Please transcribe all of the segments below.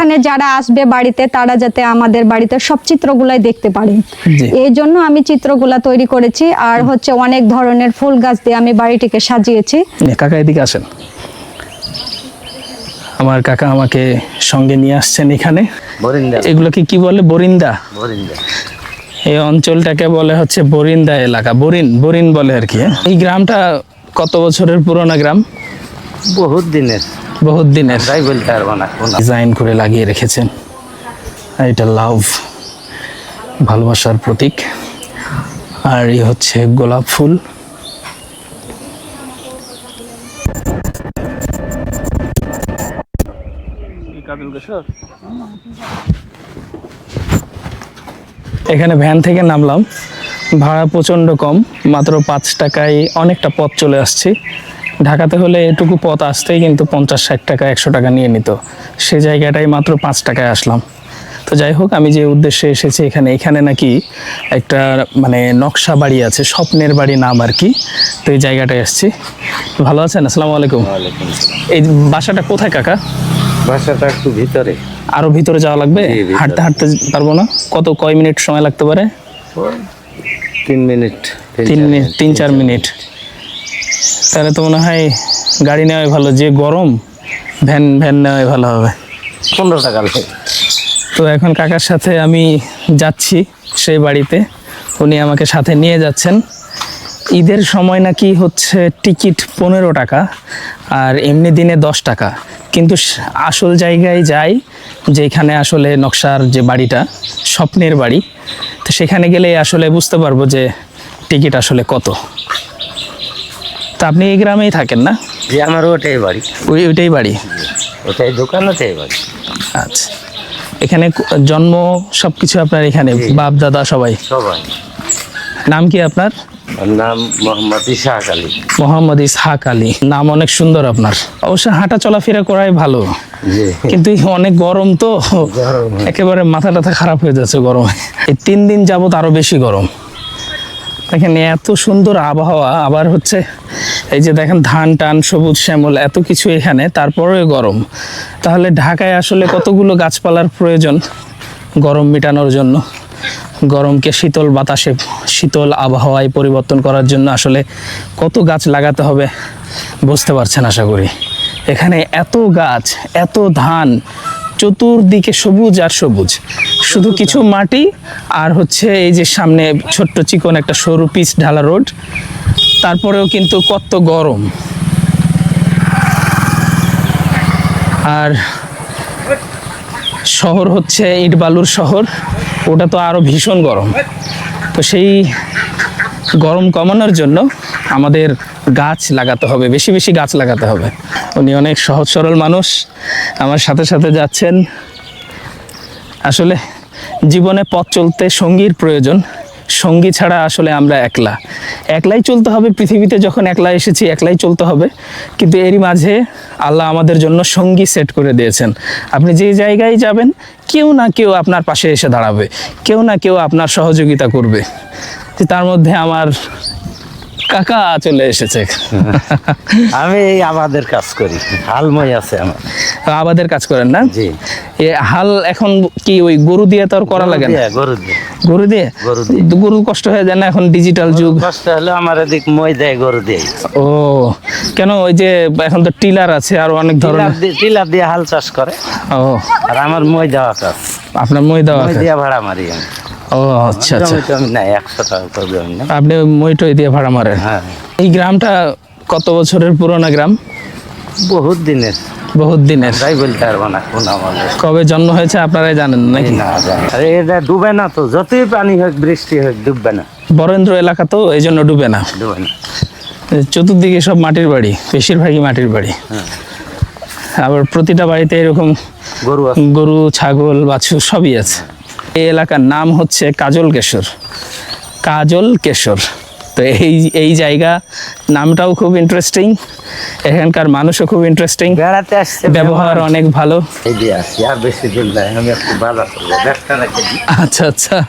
এখানে যারা আসবে বাড়িতে তারা যাতে আমাদের বাড়িতে সব চিত্রগুলাই দেখতে পারে। এই জন্য আমি চিত্রগুলা তৈরি করেছি আর হচ্ছে অনেক ধরনের ফুল গাছ দিয়ে আমি বাড়িটিকে সাজিয়েছি। কাকা এদিকে আসেন। আমার কাকা আমাকে সঙ্গে নিয়ে আসছেন এখানে। বরিন্দা। এগুলোকে কি বলে? বরিন্দা? বরিন্দা। এই অঞ্চলটাকে বলে হচ্ছে বরিন্দা এলাকা। বরিন বরিন বলে আর কি হ্যাঁ? এই গ্রামটা কত বছরের পুরোনো গ্রাম? বহুত দিনের। বহুত দিনের। তাই বলতে পারব না ডিজাইন করে লাগিয়ে রেখেছেন। এটা লাভ ভালোবাসার প্রতীক। আর এই হচ্ছে গোলাপ ফুল। এখানে ভ্যান থেকে নামলাম। ভাড়া প্রচণ্ড কম মাত্র পাঁচ টাকায় অনেকটা পথ চলে আসছি। ঢাকাতে হলে এটুকু পথ আসতেই কিন্তু পঞ্চাশ ষাট টাকা একশো টাকা নিয়ে নিত। সে জায়গাটাই মাত্র পাঁচ টাকায় আসলাম। তো যাই হোক আমি যে উদ্দেশ্যে এসেছি এখানে এখানে নাকি একটা মানে নকশা বাড়ি আছে স্বপ্নের বাড়ি নাম আর কি। তো এই জায়গাটায় এসেছি ভালো আছেন? আসসালামু আলাইকুম। এই বাসাটা কোথায় কাকা? বাসাটা একটু ভিতরে। আরও ভিতরে যাওয়া লাগবে? হাঁটতে হাঁটতে পারব না? কত কয় মিনিট সময় লাগতে পারে? তিন মিনিট তিন মিনিট। তিন চার মিনিট। তাহলে তো মনে হয় গাড়ি নেওয়াই ভালো যে গরম ভ্যান ভ্যান নেওয়াই ভালো হবে। পনেরো টাকা তো এখন কাকার সাথে আমি যাচ্ছি সেই বাড়িতে। উনি আমাকে সাথে নিয়ে যাচ্ছেন। ঈদের সময় নাকি হচ্ছে টিকিট পনেরো টাকা আর এমনি দিনে দশ টাকা। কিন্তু আসল জায়গায় যাই যেখানে আসলে নকশার যে বাড়িটা স্বপ্নের বাড়ি তো সেখানে গেলে আসলে বুঝতে পারব যে টিকিট আসলে কত। তা আপনি এই গ্রামেই থাকেন না? যে আমার ওটাই বাড়ি। ওই ওইটাই বাড়ি? ওটাই দোকান ওটাই বাড়ি। আচ্ছা। এখানে জন্ম সব কিছু আপনার এখানে? বাপ দাদা সবাই? সবাই। নাম কি আপনার? নাম মোহাম্মদ ইশাক আলী। মোহাম্মদ ইসহাক আলী। নাম অনেক সুন্দর আপনার। অবশ্য হাঁটা চলাফেরা করাই ভালো। কিন্তু অনেক গরম তো। একেবারে মাথা টাথা খারাপ হয়ে যাচ্ছে গরমে। এই তিন দিন যাবত আরও বেশি গরম। দেখেন, এত সুন্দর আবহাওয়া, আবার হচ্ছে এই যে দেখেন, ধান, টান, সবুজ, শ্যামল, এত কিছু এখানে, তারপরেও গরম। তাহলে ঢাকায় আসলে কতগুলো গাছপালার প্রয়োজন গরম মেটানোর জন্য? গরমকে শীতল বাতাসে, শীতল আবহাওয়ায় পরিবর্তন করার জন্য আসলে কত গাছ লাগাতে হবে বুঝতে পারছেন আশা করি। এখানে এত গাছ, এত ধান চতুর্দিকে সবুজ আর সবুজ। শুধু কিছু মাটি আর হচ্ছে এই যে সামনে ছোট্ট চিকন একটা সরু পিচ ঢালা রোড। তারপরেও কিন্তু কত গরম। আর শহর হচ্ছে ইট বালুর শহর, ওটা তো আরও ভীষণ গরম। তো সেই গরম কমানোর জন্য আমাদের গাছ লাগাতে হবে, বেশি বেশি গাছ লাগাতে হবে। উনি অনেক সহজ সরল মানুষ। আমার সাথে সাথে যাচ্ছেন। আসলে জীবনে পথ চলতে সঙ্গীর প্রয়োজন। সঙ্গী ছাড়া আসলে আমরা একলা। একলাই চলতে হবে, পৃথিবীতে যখন একলা এসেছি একলাই চলতে হবে। কিন্তু এরই মাঝে আল্লাহ আমাদের জন্য সঙ্গী সেট করে দিয়েছেন। আপনি যে জায়গায় যাবেন, কেউ না কেউ আপনার পাশে এসে দাঁড়াবে। কেউ না কেউ আপনার সহযোগিতা করবে। তার মধ্যে আমার কাকা চলে এসেছে। আমি এই আমাদের কাজ করি হালময় আছে আমার। আবাদের কাজ করেন না? জি। এ হাল এখন কি ওই গরু দিয়ে তো আর করা লাগে না? গরু দিয়ে। গরু দিয়ে? গরু দিয়ে। গরু কষ্ট হয়ে যায় না এখন ডিজিটাল যুগ? কষ্ট হলে আমার এদিক মই দেয় গরু দিয়ে ও কেন ওই যে এখন তো টিলার আছে আর অনেক ধরনের টিলার দিয়ে হাল চাষ করে। ও। আর আমার মই দেওয়া কাজ। আপনার মই দেওয়া মই দিয়ে ভাড়া মারি আমি। ও আচ্ছা আচ্ছা। জমি নাই একশো টাকা করে জমি না। আপনি মই টই দিয়ে ভাড়া মারেন। হ্যাঁ। এই গ্রামটা কত বছরের পুরোনো গ্রাম? বহুত দিনের। বহুত দিনের। তাই বলতে পারব না কোন আমাদের। কবে জন্ম হয়েছে আপনারাই জানেন নাকি? না আরে এটা ডুবে না তো যতই পানি হোক বৃষ্টি হোক ডুববে না। বরেন্দ্র এলাকা তো এই জন্য ডুবে না। ডুবে না। চতুর্দিকে সব মাটির বাড়ি বেশিরভাগই মাটির বাড়ি। হ্যাঁ। আবার প্রতিটা বাড়িতে এরকম গরু গরু ছাগল বাছুর সবই আছে। এই এলাকার নাম হচ্ছে কাজল কেশর। কাজল কেশর। তো এই এই জায়গা নামটাও খুব ইন্টারেস্টিং এখানকার মানুষও খুব ইন্টারেস্টিং বেড়াতে আসছে ব্যবহার অনেক ভালো। আচ্ছা আচ্ছা।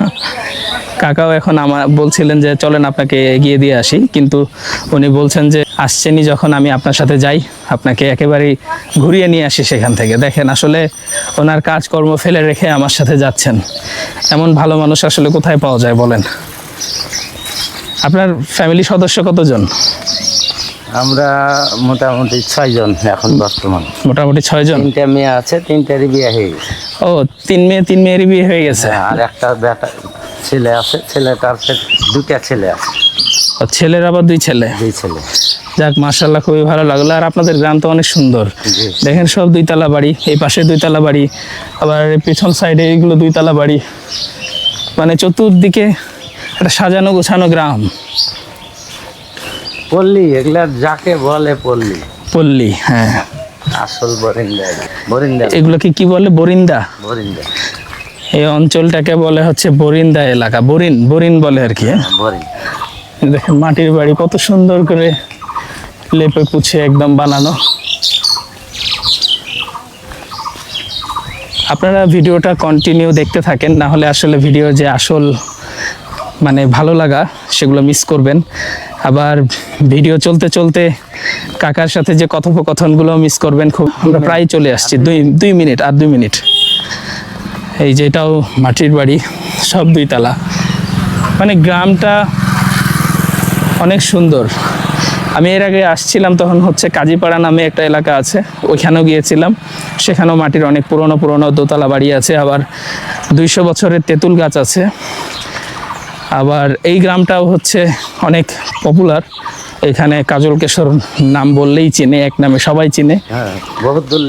কাকাও এখন আমার বলছিলেন যে চলেন আপনাকে এগিয়ে দিয়ে আসি। কিন্তু উনি বলছেন যে আসছেনই যখন আমি আপনার সাথে যাই। আপনাকে একেবারেই ঘুরিয়ে নিয়ে আসি সেখান থেকে। দেখেন আসলে ওনার কাজকর্ম ফেলে রেখে আমার সাথে যাচ্ছেন। এমন ভালো মানুষ আসলে কোথায় পাওয়া যায় বলেন? আপনার ফ্যামিলি সদস্য কতজন? আমরা মোটামুটি ছয়জন এখন বর্তমান। মোটামুটি ছয়জন? তিনটা মেয়ে আছে তিনটারই বিয়ে হয়ে গেছে। ও তিন মেয়ে তিন মেয়েরই বিয়ে হয়ে গেছে? আর একটা বেটা ছেলে আছে ছেলেটার দুটা ছেলে আছে। ছেলের আবার দুই ছেলে। দুই ছেলে। যাক মার্শাল্লাহ খুবই ভালো লাগল। আর আপনাদের গ্রাম তো অনেক সুন্দর। দেখেন সব দুইতলা বাড়ি এই পাশে দুইতলা বাড়ি আবার পিছন সাইডে এইগুলো দুইতলা বাড়ি। মানে চতুর্দিকে একটা সাজানো গোছানো গ্রাম। পল্লী এগুলা যাকে বলে পল্লী। পল্লী হ্যাঁ। আসল বরিন্দা বরিন্দা। এগুলোকে কি বলে? বরিন্দা? বরিন্দা। এই অঞ্চলটাকে বলে হচ্ছে বরিন্দা এলাকা। বরিন বরিন বলে আর কি হ্যাঁ? দেখেন মাটির বাড়ি কত সুন্দর করে লেপে পুছে একদম বানানো। আপনারা ভিডিওটা কন্টিনিউ দেখতে থাকেন, না হলে আসলে ভিডিও যে আসল মানে ভালো লাগা, সেগুলো মিস করবেন। আবার ভিডিও চলতে চলতে কাকার সাথে যে কথোপকথনগুলো মিস করবেন, খুব আমরা প্রায় চলে আসছি, দুই দুই মিনিট, আর দুই মিনিট। এই যে এটাও মাটির বাড়ি, সব দুই তালা। মানে গ্রামটা অনেক সুন্দর। আমি এর আগে আসছিলাম তখন হচ্ছে কাজীপাড়া নামে একটা এলাকা আছে ওইখানেও গিয়েছিলাম। সেখানেও মাটির অনেক পুরনো পুরনো দোতলা বাড়ি আছে আবার দুইশো বছরের তেঁতুল গাছ আছে। আবার এই গ্রামটাও হচ্ছে অনেক পপুলার এখানে কাজল কেশর নাম বললেই চিনে এক নামে সবাই চিনে। হ্যাঁ বহুত দূর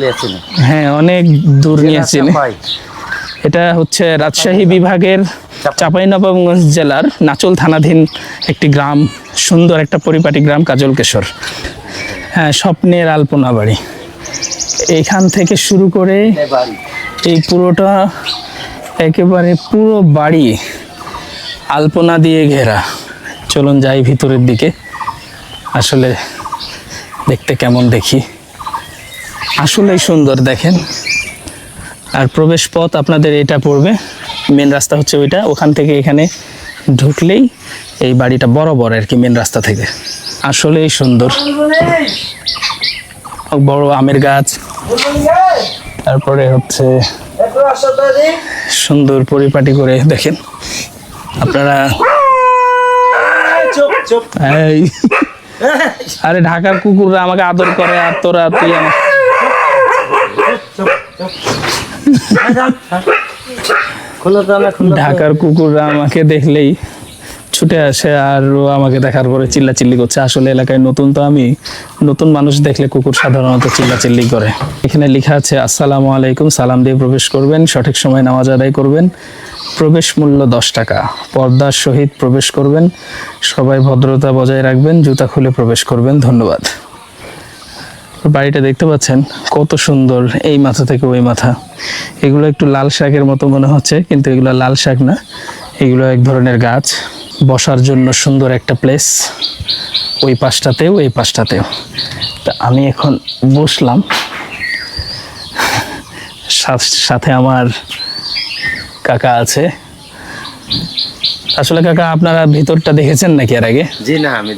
হ্যাঁ অনেক দূর নিয়ে চিনে। এটা হচ্ছে রাজশাহী বিভাগের চাঁপাইনবাবগঞ্জ জেলার নাচল থানাধীন একটি গ্রাম, সুন্দর একটা পরিপাটি গ্রাম কাজল কেশর হ্যাঁ স্বপ্নের আলপনা বাড়ি। এখান থেকে শুরু করে এই পুরোটা একেবারে পুরো বাড়ি আলপনা দিয়ে ঘেরা। চলুন যাই ভিতরের দিকে। আসলে দেখতে কেমন দেখি। আসলেই সুন্দর, দেখেন। আর প্রবেশ পথ আপনাদের এটা পড়বে। মেন রাস্তা হচ্ছে ওইটা। ওখান থেকে এখানে ঢুকলেই এই বাড়িটা বরাবর আর কি মেন রাস্তা থেকে। আসলেই সুন্দর। বড় আমের গাছ। তারপরে হচ্ছে সুন্দর পরিপাটি করে দেখেন। আপনারা আরে ঢাকার কুকুররা আমাকে আদর করে আর তোরা তুই আমার ঢাকার কুকুররা আমাকে দেখলেই ছুটে আসে আর ও আমাকে দেখার পরে চিল্লাচিল্লি করছে। আসলে এলাকায় নতুন তো আমি। নতুন মানুষ দেখলে কুকুর সাধারণত চিল্লাচিল্লি করে। এখানে লেখা আছে, আসসালামু আলাইকুম, সালাম দিয়ে প্রবেশ করবেন, সঠিক সময় নামাজ আদায় করবেন, প্রবেশ মূল্য দশ টাকা। পর্দার সহিত প্রবেশ করবেন, সবাই ভদ্রতা বজায় রাখবেন, জুতা খুলে প্রবেশ করবেন, ধন্যবাদ। বাড়িটা দেখতে পাচ্ছেন? কত সুন্দর এই মাথা থেকে ওই মাথা। এগুলো একটু লাল শাকের মতো মনে হচ্ছে, কিন্তু এগুলো লাল শাক না। এগুলো এক ধরনের গাছ। বসার জন্য সুন্দর একটা প্লেস ওই পাশটাতেও, এই পাশটাতেও। তা আমি এখন বসলাম। সাথে আমার কাকা আছে। আসলে কাকা আপনারা ভিতরটা দেখেছেন নাকি এর আগে? জি না আমি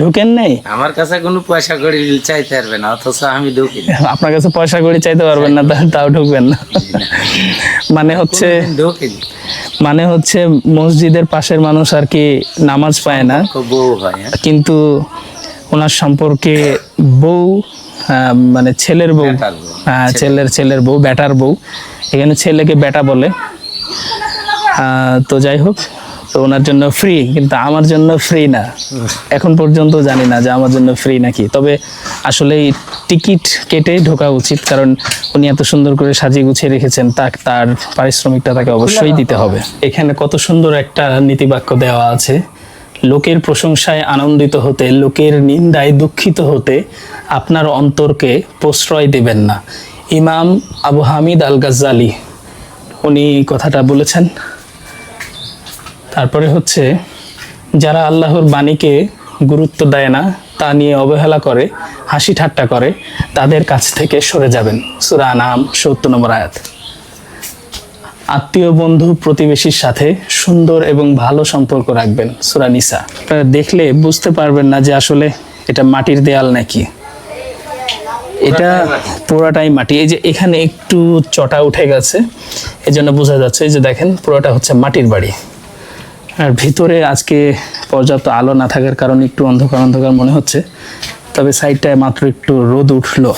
ঢুকেন নাই? আমার কাছে কোনো পয়সা করি চাইতে পারবে না অথচ আমি ঢুকি। আপনার কাছে পয়সা করে চাইতে পারবেন না তাও ঢুকবেন না। মানে হচ্ছে ঢুকিনি মানে হচ্ছে মসজিদের পাশের মানুষ আর কি নামাজ পায় না। বউ হয় হ্যাঁ। কিন্তু ওনার সম্পর্কে বউ মানে ছেলের বউ। হ্যাঁ ছেলের ছেলের বউ বেটার বউ। এখানে ছেলেকে বেটা বলে। আহ, তো যাই হোক তো ওনার জন্য ফ্রি কিন্তু আমার জন্য ফ্রি না। এখন পর্যন্ত জানি না যে আমার জন্য ফ্রি নাকি। তবে আসলে টিকিট কেটেই ঢোকা উচিত, কারণ উনি এত সুন্দর করে সাজিয়ে গুছিয়ে রেখেছেন তা তার পারিশ্রমিকটা তাকে অবশ্যই দিতে হবে। এখানে কত সুন্দর একটা নীতিবাক্য দেওয়া আছে, লোকের প্রশংসায় আনন্দিত হতে, লোকের নিন্দায় দুঃখিত হতে আপনার অন্তরকে প্রশ্রয় দেবেন না। ইমাম আবু হামিদ আল গাজ্জালি উনি কথাটা বলেছেন তারপরে হচ্ছে, যারা আল্লাহর বাণীকে গুরুত্ব দেয় না, তা নিয়ে অবহেলা করে, হাসি ঠাট্টা করে, তাদের কাছ থেকে সরে যাবেন। সুরা নাম সত্তর নম্বর আয়াত। আত্মীয় বন্ধু প্রতিবেশীর সাথে সুন্দর এবং ভালো সম্পর্ক রাখবেন, সুরা নিসা। আপনারা দেখলে বুঝতে পারবেন না যে আসলে এটা মাটির দেয়াল নাকি। এটা পুরোটাই মাটি। এই যে এখানে একটু চটা উঠে গেছে এই জন্য বোঝা যাচ্ছে যে দেখেন পুরোটা হচ্ছে মাটির বাড়ি। আর ভিতরে আজকে পর্যাপ্ত আলো না থাকার কারণে একটু অন্ধকার অন্ধকার মনে হচ্ছে। তবে সাইডটায় মাত্র একটু রোদ উঠল।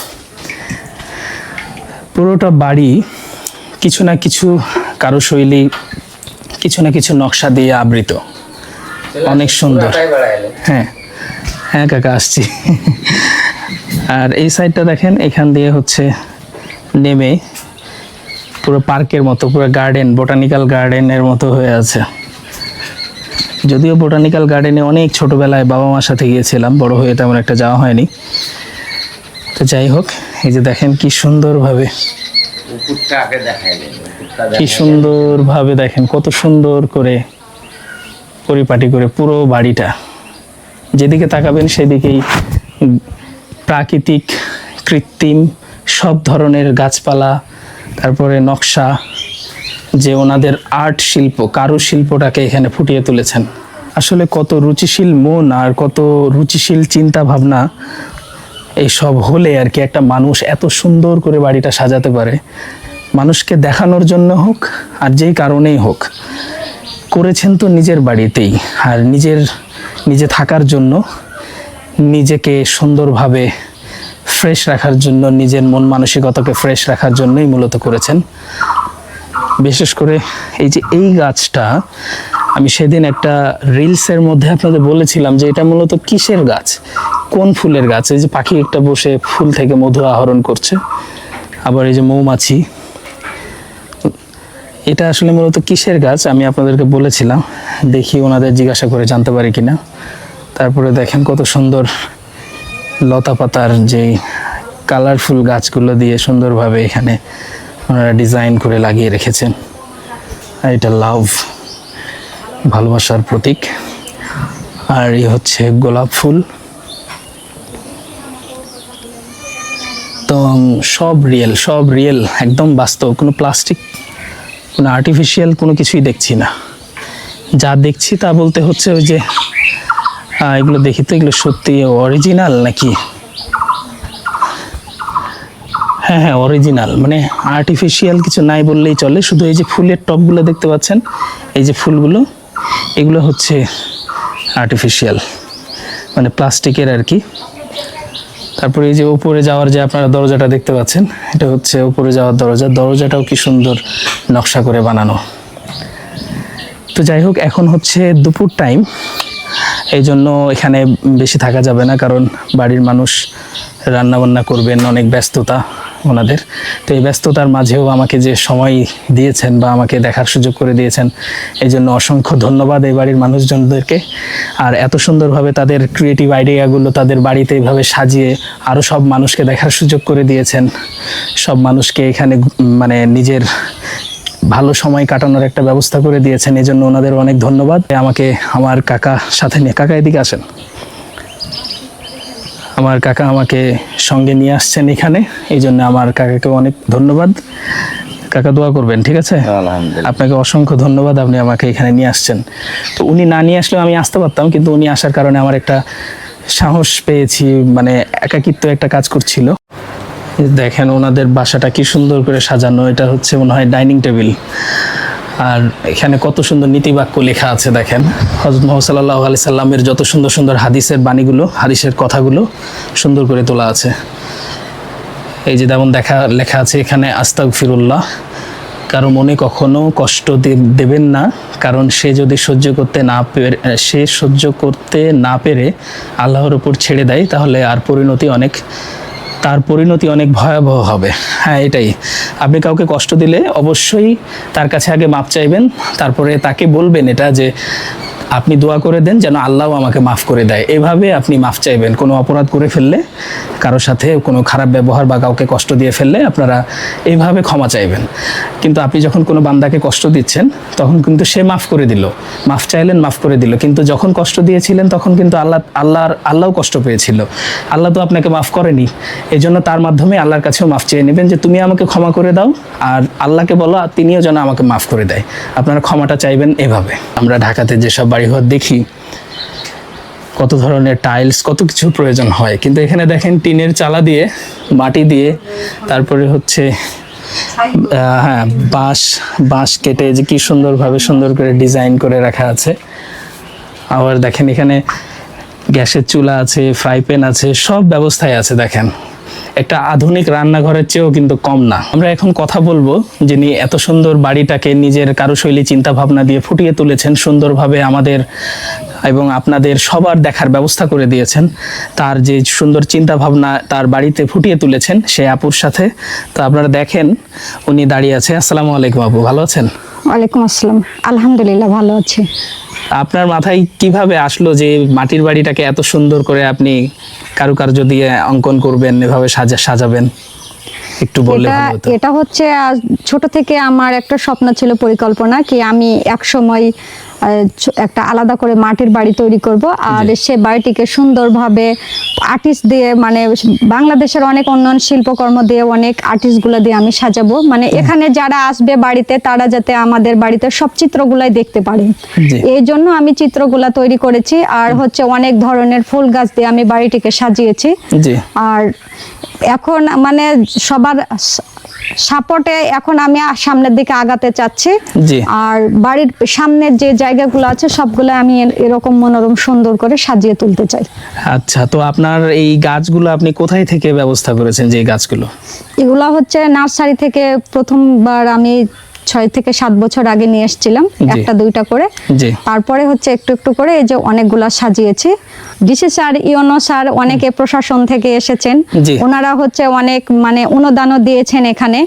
পুরোটা বাড়ি কিছু না কিছু কারুশৈলী, কিছু না কিছু নকশা দিয়ে আবৃত। অনেক সুন্দর। হ্যাঁ। হ্যাঁ কাকা, আসছি। আর এই সাইডটা দেখেন, এখান দিয়ে হচ্ছে নেমে পুরো পার্কের মতো, পুরো গার্ডেন বোটানিক্যাল গার্ডেনের মতো হয়ে আছে। যদিও বোটানিক্যাল গার্ডেনে অনেক ছোটবেলায় বাবা মার সাথে গিয়েছিলাম বড় হয়ে তেমন একটা যাওয়া হয়নি। তো যাই হোক এই যে দেখেন কি সুন্দরভাবে কি সুন্দরভাবে দেখেন কত সুন্দর করে পরিপাটি করে পুরো বাড়িটা। যেদিকে তাকাবেন সেদিকেই প্রাকৃতিক কৃত্রিম সব ধরনের গাছপালা তারপরে নকশা যে ওনাদের আর্ট শিল্প, কারুশিল্পটাকে এখানে ফুটিয়ে তুলেছেন। আসলে কত রুচিশীল মন আর কত রুচিশীল চিন্তা ভাবনা এইসব হলে আর কি একটা মানুষ এত সুন্দর করে বাড়িটা সাজাতে পারে। মানুষকে দেখানোর জন্য হোক আর যেই কারণেই হোক, করেছেন তো নিজের বাড়িতেই। আর নিজের, নিজে থাকার জন্য, নিজেকে সুন্দরভাবে ফ্রেশ রাখার জন্য, নিজের মন মানসিকতাকে ফ্রেশ রাখার জন্যই মূলত করেছেন। বিশেষ করে এই যে এই গাছটা, আমি সেদিন একটা রিলসের মধ্যে আপনাদের বলেছিলাম যে এটা মূলত কিসের গাছ? কোন ফুলের গাছ? এই যে পাখি একটা বসে ফুল থেকে মধু আহরণ করছে। আবার এই যে মৌমাছি। এটা আসলে মূলত কিসের গাছ? আমি আপনাদেরকে বলেছিলাম। দেখি ওনাদের জিজ্ঞাসা করে জানতে পারি কিনা। তারপরে দেখেন কত সুন্দর লতা পাতার যে কালারফুল গাছগুলো দিয়ে সুন্দরভাবে এখানে ওনারা ডিজাইন করে লাগিয়ে রেখেছেন। আর এটা লাভ, ভালোবাসার প্রতীক। আর এই হচ্ছে গোলাপ ফুল। তো সব রিয়েল সব রিয়েল একদম বাস্তব, কোনো প্লাস্টিক কোনো আর্টিফিশিয়াল কোনো কিছুই দেখছি না। যা দেখছি তা বলতে হচ্ছে ওই যে এগুলো দেখি তো, এগুলো সত্যি অরিজিনাল নাকি? হ্যাঁ হ্যাঁ অরিজিনাল মানে আর্টিফিশিয়াল কিছু নাই বললেই চলে। শুধু এই যে ফুলের টপগুলো দেখতে পাচ্ছেন, এই যে ফুলগুলো, এগুলো হচ্ছে আর্টিফিশিয়াল মানে প্লাস্টিকের আর কি। তারপরে এই যে উপরে যাওয়ার যে আপনারা দরজাটা দেখতে পাচ্ছেন, এটা হচ্ছে উপরে যাওয়ার দরজা। দরজাটাও কি সুন্দর নকশা করে বানানো। তো যাই হোক, এখন হচ্ছে দুপুর টাইম এই জন্য এখানে বেশি থাকা যাবে না, কারণ বাড়ির মানুষ রান্না বান্না করবেন, অনেক ব্যস্ততা। ওনাদের। তো এই ব্যস্ততার মাঝেও আমাকে যে সময় দিয়েছেন বা আমাকে দেখার সুযোগ করে দিয়েছেন, এই জন্য অসংখ্য ধন্যবাদ এই বাড়ির মানুষজনদেরকে। আর এত সুন্দরভাবে তাদের ক্রিয়েটিভ আইডিয়াগুলো তাদের বাড়িতে এইভাবে সাজিয়ে আরও সব মানুষকে দেখার সুযোগ করে দিয়েছেন। সব মানুষকে এখানে মানে নিজের ভালো সময় কাটানোর একটা ব্যবস্থা করে দিয়েছেন। এই জন্য ওনাদের অনেক ধন্যবাদ। আমাকে আমার কাকা সাথে নিয়ে কাকা এদিকে আসেন। আমার কাকা আমাকে সঙ্গে নিয়ে আসছেন এখানে। এই জন্য আমার কাকাকে অনেক ধন্যবাদ। কাকা দোয়া করবেন ঠিক আছে? আপনাকে অসংখ্য ধন্যবাদ আপনি আমাকে এখানে নিয়ে আসছেন। তো উনি না নিয়ে আসলেও আমি আসতে পারতাম কিন্তু উনি আসার কারণে আমার একটা সাহস পেয়েছি মানে একাকিত্ব একটা কাজ করছিল। দেখেন ওনাদের বাসাটা কি সুন্দর করে সাজানো এটা হচ্ছে মনে হয় ডাইনিং টেবিল। আর এখানে কত সুন্দর নীতিবাক্য লেখা আছে দেখেন। হজরত মোহাম্মদ সাল্লাহ সাল্লামের যত সুন্দর সুন্দর হাদিসের বাণীগুলো, হাদিসের কথাগুলো সুন্দর করে তোলা আছে। এই যে যেমন দেখা, লেখা আছে এখানে আস্তাক ফিরুল্লাহ কারও মনে কখনো কষ্ট দেবেন না, কারণ সে যদি সহ্য করতে না পেরে, সে সহ্য করতে না পেরে আল্লাহর উপর ছেড়ে দেয়, তাহলে আর পরিণতি অনেক তার পরিণতি অনেক ভয়াবহ হবে। হ্যাঁ এটাই। আপনি কাউকে কষ্ট দিলে অবশ্যই তার কাছে আগে মাপ চাইবেন, তারপরে তাকে বলবেন এটা যে আপনি দোয়া করে দেন যেন আল্লাহ আমাকে মাফ করে দেয়। এভাবে আপনি মাফ চাইবেন। কোনো অপরাধ করে ফেললে কারোর সাথে কোনো খারাপ ব্যবহার বা কাউকে কষ্ট দিয়ে ফেললে আপনারা এইভাবে ক্ষমা চাইবেন। কিন্তু আপনি যখন কোনো বান্দাকে কষ্ট দিচ্ছেন, তখন কিন্তু সে মাফ করে দিল। মাফ চাইলেন, মাফ করে দিল। কিন্তু যখন কষ্ট দিয়েছিলেন, তখন কিন্তু আল্লাহ, আল্লাহর, আল্লাহও কষ্ট পেয়েছিল। আল্লাহ তো আপনাকে মাফ করেনি। এই জন্য তার মাধ্যমে আল্লাহর কাছেও মাফ চেয়ে নেবেন যে, তুমি আমাকে ক্ষমা করে দাও আর আল্লাহকে বলো তিনিও যেন আমাকে মাফ করে দেয়। আপনারা ক্ষমাটা চাইবেন এভাবে। আমরা ঢাকাতে যেসব বাড়িঘর দেখি কত ধরনের টাইলস কত কিছু প্রয়োজন হয়। কিন্তু এখানে দেখেন টিনের চালা দিয়ে, মাটি দিয়ে, তারপরে হচ্ছে হ্যাঁ বাঁশ বাঁশ কেটে যে কি সুন্দরভাবে সুন্দর করে ডিজাইন করে রাখা আছে। আবার দেখেন এখানে গ্যাসের চুলা আছে ফ্রাই প্যান আছে, সব ব্যবস্থায় আছে দেখেন। একটা আধুনিক রান্নাঘরের চেয়েও কিন্তু কম না। আমরা এখন কথা বলব যিনি এত সুন্দর বাড়িটাকে নিজের কারুশৈলী চিন্তা ভাবনা দিয়ে ফুটিয়ে তুলেছেন, সুন্দরভাবে আমাদের এবং আপনাদের সবার দেখার ব্যবস্থা করে দিয়েছেন। তার যে সুন্দর চিন্তা ভাবনা তার বাড়িতে ফুটিয়ে তুলেছেন সে আপুর সাথে। তো আপনারা দেখেন, উনি দাঁড়িয়ে আছে। আসসালামু আলাইকুম আপু, ভালো আছেন? ওয়ালাইকুম আসসালাম। আলহামদুলিল্লাহ, ভালো আছি। আপনার মাথায় কীভাবে আসলো যে মাটির বাড়িটাকে এত সুন্দর করে আপনি কারুকার্য দিয়ে অঙ্কন করবেন এভাবে সাজা সাজাবেন? একটু বললে এটা হচ্ছে ছোট থেকে আমার একটা স্বপ্ন ছিল পরিকল্পনা কি আমি এক সময় একটা আলাদা করে মাটির বাড়ি তৈরি করব। আর সে বাড়িটিকে সুন্দরভাবে আর্টিস্ট দিয়ে মানে বাংলাদেশের অনেক উন্নয়ন শিল্পকর্ম দিয়ে অনেক আর্টিস্টগুলা দিয়ে আমি সাজাবো। মানে এখানে যারা আসবে বাড়িতে তারা যাতে আমাদের বাড়িতে সব চিত্রগুলাই দেখতে পারে। এই জন্য আমি চিত্রগুলা তৈরি করেছি। আর হচ্ছে অনেক ধরনের ফুল গাছ দিয়ে আমি বাড়িটিকে সাজিয়েছি। আর এখন মানে সবার সাপোর্টে এখন আমি সামনের দিকে আগাতে চাচ্ছি। আর বাড়ির সামনের যে জায়গাগুলো আছে সবগুলো আমি এরকম মনোরম সুন্দর করে সাজিয়ে তুলতে চাই। আচ্ছা তো আপনার এই গাছগুলো আপনি কোথায় থেকে ব্যবস্থা করেছেন যে এই গাছগুলো? এগুলো হচ্ছে নার্সারি থেকে প্রথমবার আমি ছয় থেকে সাত বছর আগে নিয়ে এসেছিলাম একটা দুইটা করে। তারপরে হচ্ছে একটু একটু করে এই যে অনেকগুলা সাজিয়েছি। ডিসি স্যার ইওনো স্যার অনেকে প্রশাসন থেকে এসেছেন। ওনারা হচ্ছে অনেক মানে অনুদানও দিয়েছেন এখানে।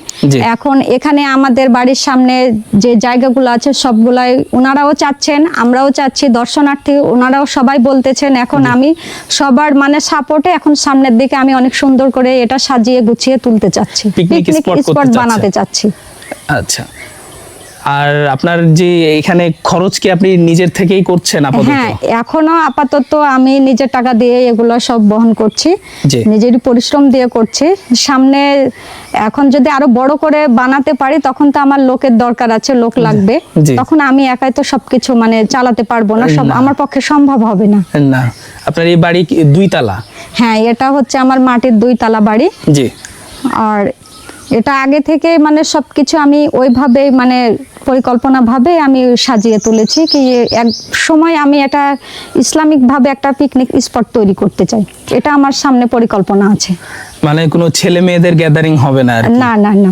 এখন এখানে আমাদের বাড়ির সামনে যে জায়গাগুলো আছে সবগুলাই ওনারাও চাচ্ছেন আমরাও চাচ্ছি দর্শনার্থী ওনারাও সবাই বলতেছেন এখন আমি সবার মানে সাপোর্টে এখন সামনের দিকে আমি অনেক সুন্দর করে এটা সাজিয়ে গুছিয়ে তুলতে চাচ্ছি পিকনিক স্পট বানাতে চাচ্ছি। আচ্ছা। আর আপনার যে এখানে খরচ কি আপনি নিজের থেকেই করছেন আপাতত? হ্যাঁ এখনও আপাতত আমি নিজের টাকা দিয়ে এগুলো সব বহন করছি। জি। নিজেরই পরিশ্রম দিয়ে করছি। সামনে এখন যদি আরও বড় করে বানাতে পারি তখন তো আমার লোকের দরকার আছে লোক লাগবে। তখন আমি একাই তো সবকিছু মানে চালাতে পারব না সব আমার পক্ষে সম্ভব হবে না। না। আপনার এই বাড়ি দুই তালা হ্যাঁ এটা হচ্ছে আমার মাটির দুই তালা বাড়ি। জি। আর এটা আগে থেকে মানে সবকিছু আমি ওইভাবে মানে পরিকল্পনা ভাবে আমি সাজিয়ে তুলেছি কি এক সময় আমি এটা ইসলামিক ভাবে একটা পিকনিক স্পট তৈরি করতে চাই। এটা আমার সামনে পরিকল্পনা আছে। মানে কোনো ছেলে মেয়েদের গ্যাদারিং হবে না না না না।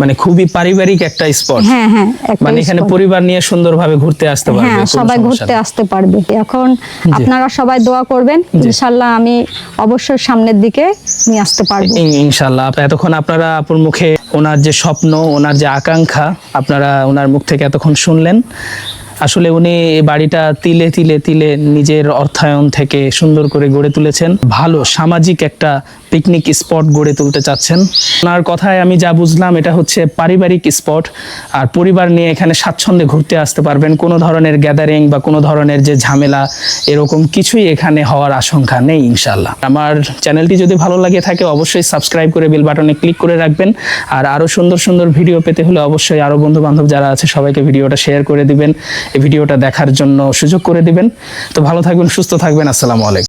মানে খুবই পারিবারিক একটা স্পট হ্যাঁ হ্যাঁ মানে এখানে পরিবার নিয়ে সুন্দরভাবে ঘুরতে আসতে পারবে হ্যাঁ সবাই ঘুরতে আসতে পারবে। এখন আপনারা সবাই দোয়া করবেন ইনশাআল্লাহ আমি অবশ্যই সামনের দিকে নিয়ে আসতে পারব। ইনশাআল্লাহ ইনশাল্লাহ এতক্ষণ আপনারা আপুর মুখে ওনার যে স্বপ্ন ওনার যে আকাঙ্ক্ষা আপনারা ওনার মুখ থেকে এতক্ষণ শুনলেন। আসলে উনি বাড়িটা তিলে তিলে তিলে নিজের অর্থায়ন থেকে সুন্দর করে গড়ে তুলেছেন। ভালো সামাজিক একটা পিকনিক স্পট গড়ে তুলতে চাচ্ছেন। ওনার কথায় আমি যা বুঝলাম, এটা হচ্ছে পারিবারিক স্পট আর পরিবার নিয়ে এখানে স্বাচ্ছন্দ্যে ঘুরতে আসতে পারবেন। কোনো ধরনের গ্যাদারিং বা কোনো ধরনের যে ঝামেলা, এরকম কিছুই এখানে হওয়ার আশঙ্কা নেই ইনশাল্লাহ আমার চ্যানেলটি যদি ভালো লাগে থাকে, অবশ্যই সাবস্ক্রাইব করে বেল বাটনে ক্লিক করে রাখবেন। আর আরও সুন্দর সুন্দর ভিডিও পেতে হলে অবশ্যই আরও বন্ধু বান্ধব যারা আছে, সবাইকে ভিডিওটা শেয়ার করে দিবেন। এই ভিডিওটা দেখার জন্য সুযোগ করে দিবেন। তো ভালো থাকবেন সুস্থ থাকবেন। আসসালামু আলাইকুম।